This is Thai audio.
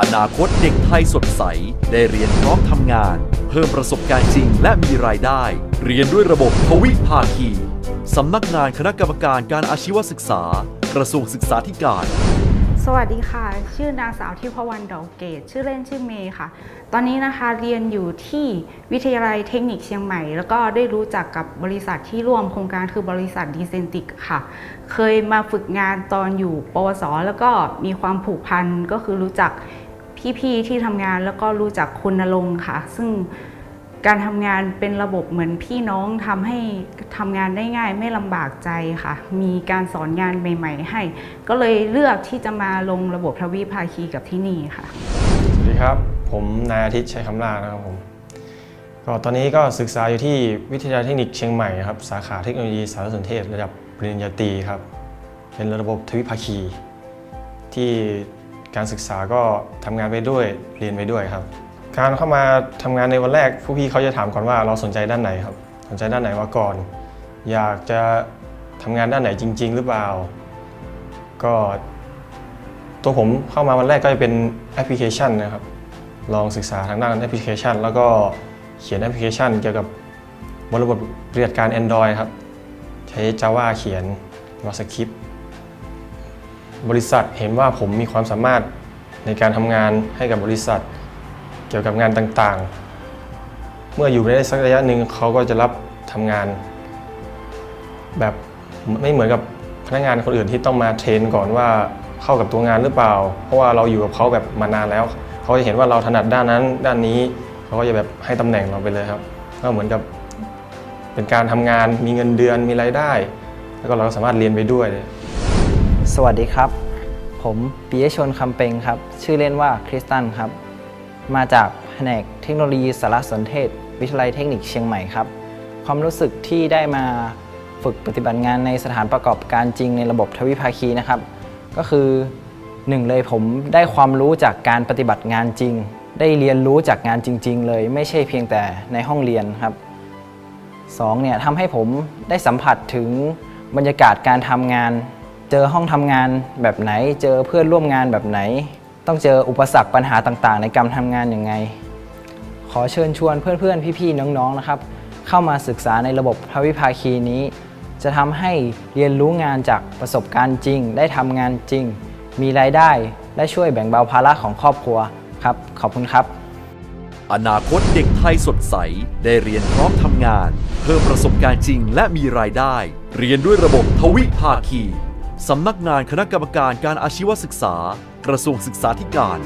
อนาคตเด็กไทยสดใส ได้เรียนพร้อมทำงาน เพิ่มประสบการณ์จริงและมีรายได้ เรียนด้วยระบบทวิภาคีสำนักงานคณะกรรมการการอาชีวศึกษา กระทรวงศึกษาธิการ สวัสดีค่ะ ชื่อนางสาวทิพวรรณดอกเกต ชื่อเล่นชื่อเมย์ค่ะ ตอนนี้นะคะเรียนอยู่ที่วิทยาลัยเทคนิคเชียงใหม่ แล้วก็ได้รู้จักกับบริษัทที่ร่วมโครงการคือบริษัทดีเซนติกค่ะ เคยมาฝึกงานตอนอยู่ปวส แล้วก็มีความผูกพันก็คือรู้จักพี่ๆที่ทำงานแล้วก็รู้จักคุณนรงค์ค่ะ ซึ่ง การทำงานเป็นระบบเหมือนพี่น้องทำให้ทำงานได้ง่ายไม่ลำบากใจค่ะ มีการสอนงานใหม่ ๆ ให้ ก็เลยเลือกที่จะมาลงระบบทวีภาคีกับที่นี่ค่ะ สวัสดีครับ ผมนายอาทิตย์ชัยคำลานะครับผมก็ตอนนี้ก็ศึกษาอยู่ที่วิทยาลัยเทคนิคเชียงใหม่ครับสาขาเทคโนโลยีสารสนเทศระดับปริญญาตรีครับเป็นระบบทวิภาคี ที่การศึกษาก็ทำงานไปด้วยเรียนไปด้วยครับ การเข้ามาทำงานในวันแรกผู้พี่เขาจะถามก่อนว่าเราสนใจด้านไหนครับ สนใจด้านไหนมาก่อน อยากจะทำงานด้านไหนจริง ๆ หรือเปล่า ก็ ตัวผมเข้ามาวันแรกก็จะเป็นแอปพลิเคชันนะครับ ลองศึกษาทางด้านแอปพลิเคชัน แล้วก็เขียนแอปพลิเคชัน เกี่ยวกับบริบทปฏิบัติการ Android ครับ ใช้ Java เขียน JavaScript บริษัทเห็นว่าผมมีความสามารถในการทำงานให้กับบริษัท เกี่ยวกับงานต่างๆ เมื่ออยู่ได้สักระยะหนึ่งเขาก็จะรับทำงาน แบบไม่เหมือนกับพนักงานคนอื่นที่ต้องมาเทรนก่อนว่าเข้ากับตัวงานหรือเปล่า เพราะว่าเราอยู่กับเขาแบบมานานแล้ว เขาจะเห็นว่าเราถนัดด้านนั้น ด้านนี้ เขาก็จะแบบให้ตำแหน่งเราไปเลยครับก็เหมือนกับเป็นการทำงานมีเงินเดือนมีรายได้ แล้วก็เราสามารถเรียนไปด้วย สวัสดีครับ ผมปิยชนคำเป็งครับ ชื่อเล่นว่าคริสตันครับ มาจากแผนกเทคโนโลยีสารสนเทศ วิทยาลัยเทคนิคเชียงใหม่ครับ ความรู้สึกที่ได้มาฝึกปฏิบัติงานในสถานประกอบการจริงในระบบทวิภาคีนะครับ ก็คือหนึ่งเลยผมได้ความรู้จากการปฏิบัติงานจริง ได้เรียนรู้จากงานจริง ๆ เลย ไม่ใช่เพียงแต่ในห้องเรียนครับสองเนี่ยทำให้ผมได้สัมผัสถึงบรรยากาศการทำงาน เจอห้องทำงานแบบไหน เจอเพื่อนร่วมงานแบบไหน ต้องเจออุปสรรคปัญหาต่างๆ ในการทำงานยังไง ขอเชิญชวนเพื่อนๆ พี่ๆ น้องๆ นะครับ เข้ามาศึกษาในระบบพวิภาคีนี้ จะทำให้เรียนรู้งานจากประสบการณ์จริง ได้ทำงานจริง มีรายได้และช่วยแบ่งเบาภาระของครอบครัวครับ ขอบคุณครับ อนาคตเด็กไทยสดใส ได้เรียนพร้อมทำงาน เพิ่มประสบการณ์จริงและมีรายได้ เรียนด้วยระบบทวิภาคีสำนักงานคณะกรรมการการอาชีวศึกษา ระทรวงศึกษาธิการ